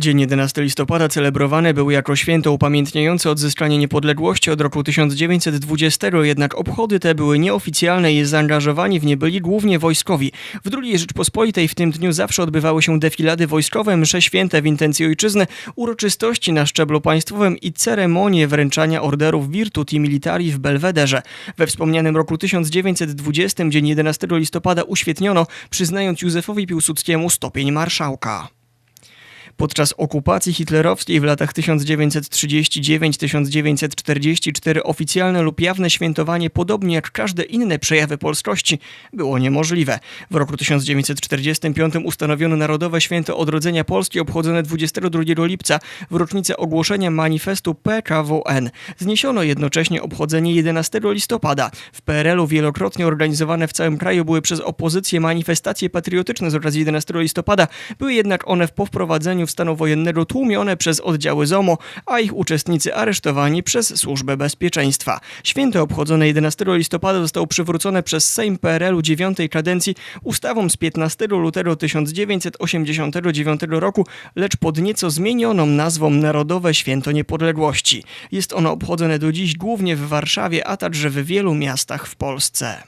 Dzień 11 listopada celebrowany był jako święto upamiętniające odzyskanie niepodległości od roku 1920, jednak obchody te były nieoficjalne i zaangażowani w nie byli głównie wojskowi. W II Rzeczpospolitej w tym dniu zawsze odbywały się defilady wojskowe, msze święte w intencji ojczyzny, uroczystości na szczeblu państwowym i ceremonie wręczania orderów Virtuti Militari w Belwederze. We wspomnianym roku 1920, dzień 11 listopada uświetniono, przyznając Józefowi Piłsudskiemu stopień marszałka. Podczas okupacji hitlerowskiej w latach 1939-1944 oficjalne lub jawne świętowanie, podobnie jak każde inne przejawy polskości, było niemożliwe. W roku 1945 ustanowiono Narodowe Święto Odrodzenia Polski obchodzone 22 lipca w rocznicę ogłoszenia manifestu PKWN. Zniesiono jednocześnie obchodzenie 11 listopada. W PRL-u wielokrotnie organizowane w całym kraju były przez opozycję manifestacje patriotyczne z okazji 11 listopada, były jednak one po wprowadzeniu stanu wojennego tłumione przez oddziały ZOMO, a ich uczestnicy aresztowani przez Służbę Bezpieczeństwa. Święto obchodzone 11 listopada zostało przywrócone przez Sejm PRL-u dziewiątej kadencji ustawą z 15 lutego 1989 roku, lecz pod nieco zmienioną nazwą Narodowe Święto Niepodległości. Jest ono obchodzone do dziś głównie w Warszawie, a także w wielu miastach w Polsce.